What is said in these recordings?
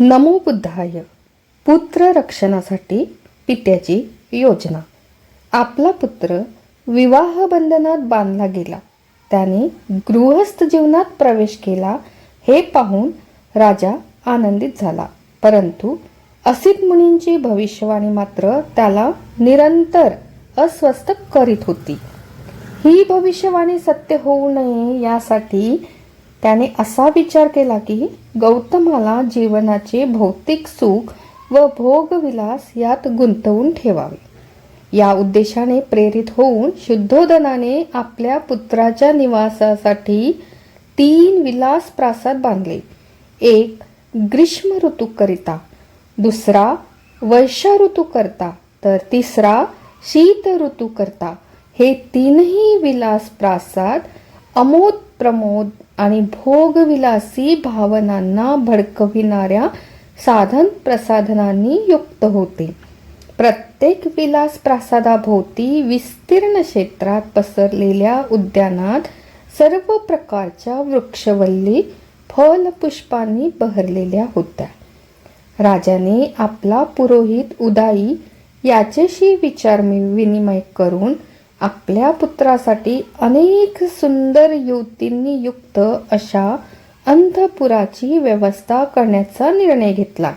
नमो बुद्धाय. पुत्र रक्षणासाठी पित्याची योजना. आपला पुत्र विवाह बंधनात बांधला गेला. त्याने गृहस्थ जीवनात प्रवेश केला हे पाहून राजा आनंदित झाला. परंतु असित मुनींची भविष्यवाणी मात्र त्याला निरंतर अस्वस्थ करीत होती. ही भविष्यवाणी सत्य होऊ नये यासाठी त्याने असा विचार केला की गौतमाला जीवनाचे भौतिक सुख व भोगविलास यात गुंतवून ठेवावे. या उद्देशाने प्रेरित होऊन शुद्धोदनाने आपल्या पुत्राच्या निवासासाठी तीन विलास प्रासाद बांधले. एक ग्रीष्म ऋतूकरिता दुसरा वर्षा ऋतूकरता तर तिसरा शीत ऋतूकरता हे तीनही विलास प्रासाद अमोद प्रमोद आणि भोगविलासी भावनांना भडकविणाऱ्या साधन प्रसाधनांनी युक्त होते. प्रत्येक विलास प्रासादाभोवती विस्तीर्ण क्षेत्रात पसरलेल्या उद्यानात सर्व प्रकारच्या वृक्षवल्ली फलपुष्पांनी बहरलेल्या होत्या. राजाने आपला पुरोहित उदाई याच्याशी विचार विनिमय करून आपल्या पुत्रासाठी अनेक सुंदर युवतींनी युक्त अशा अंधपुराची व्यवस्था करण्याचा निर्णय घेतला.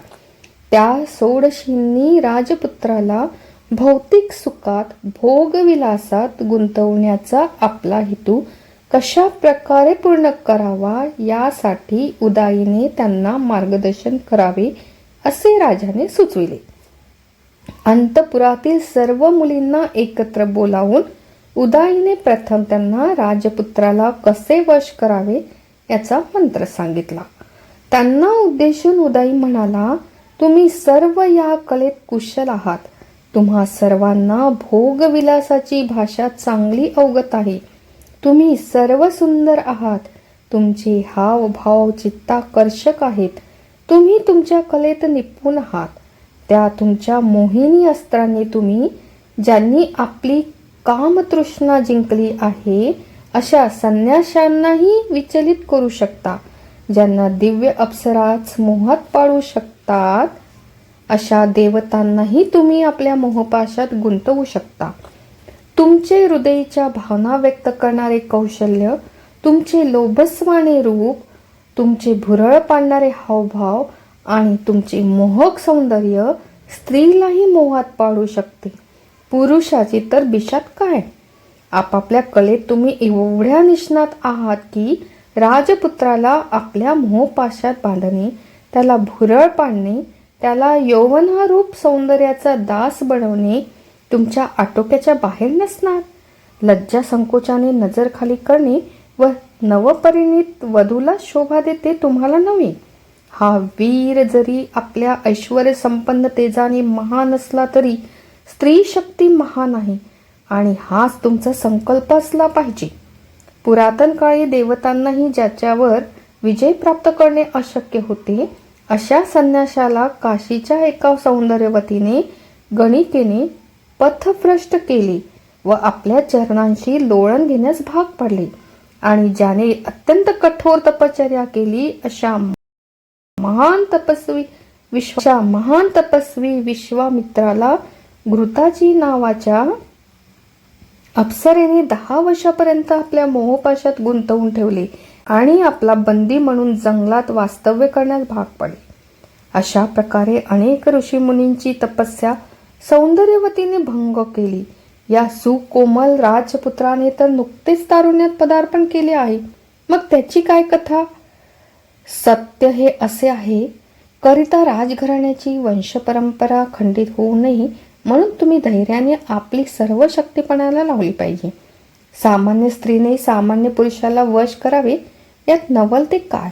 त्या सोडशींनी राजपुत्राला भौतिक सुखात भोगविलासात गुंतवण्याचा आपला हेतू कशा प्रकारे पूर्ण करावा यासाठी उदाईने त्यांना मार्गदर्शन करावे असे राजाने सुचविले. अंतपुरातील सर्व मुलींना एकत्र बोलावून उदाईने प्रथम त्यांना राजपुत्राला कसे वश करावे याचा मंत्र सांगितला. त्यांना उद्देशून उदाई म्हणाला तुम्ही सर्व या कलेत कुशल आहात. तुम्हा सर्वांना भोगविलासाची भाषा चांगली अवगत आहे. तुम्ही सर्व सुंदर आहात. तुमचे हावभाव चित्ताकर्षक आहेत. तुम्ही तुमच्या कलेत निपुण आहात. त्या तुमच्या मोहिनी अस्त्रांनी तुम्ही ज्यांनी आपली कामतृष्णा जिंकली आहे अशा संन्याशांनाही विचलित करू शकता ज्यांना दिव्य अप्सराच मोहात पाडू शकतात अशा देवतांनाही तुम्ही आपल्या मोहपाशात गुंतवू शकता. तुमचे हृदयीच्या भावना व्यक्त करणारे कौशल्य तुमचे लोभस्वाने रूप तुमचे भुरळ पाडणारे हावभाव आणि तुमचे मोहक सौंदर्य स्त्रीलाही मोहात पाडू शकते. पुरुषाची तर बिशात काय? आपापल्या कलेत तुम्ही एवढ्या निष्णात आहात की राजपुत्राला आपल्या मोहपाशात बांधणे त्याला भुरळ पाडणे त्याला यौवनारूप सौंदर्याचा दास बनवणे तुमच्या आटोक्याच्या बाहेर नसणार. लज्जा संकोचाने नजर खाली करणे व नवपरिणित वधूला शोभा देते तुम्हाला नव्हे. हा वीर जरी आपल्या ऐश्वर संपन्न तेजाने महान असला तरी स्त्री शक्ती महान आहे आणि हाच तुमचा संकल्प असला पाहिजे. पुरातन काळी देवतांनाही ज्याच्यावर विजय प्राप्त करणे अशक्य होते अशा संन्याशाला काशीच्या एका सौंदर्यवतीने गणिकेने पथभ्रष्ट केले व आपल्या चरणांशी लोळण घेण्यास भाग पडले आणि ज्याने अत्यंत कठोर तपश्चर्या केली अशा महान तपस्वी विश्वाच्या महान तपस्वी विश्वामित्राला घृताजी नावाच्या अप्सरेने दहा वर्षापर्यंत आपल्या मोहपाशात गुंतवून ठेवले आणि आपला बंदी म्हणून जंगलात वास्तव्य करण्यास भाग पडले. अशा प्रकारे अनेक ऋषीमुनींची तपस्या सौंदर्यवतीने भंग केली. या सुकोमल राजपुत्राने तर नुकतेच तारुण्यात पदार्पण केले आहे. मग त्याची काय कथा? सत्य हे असे आहे करिता राजघराण्याची वंशपरंपरा खंडित होऊ नये म्हणून तुम्ही धैर्याने आपली सर्व शक्तीपणाला लावली पाहिजे. सामान्य स्त्रीने सामान्य पुरुषाला वश करावे यात नवल ते काय?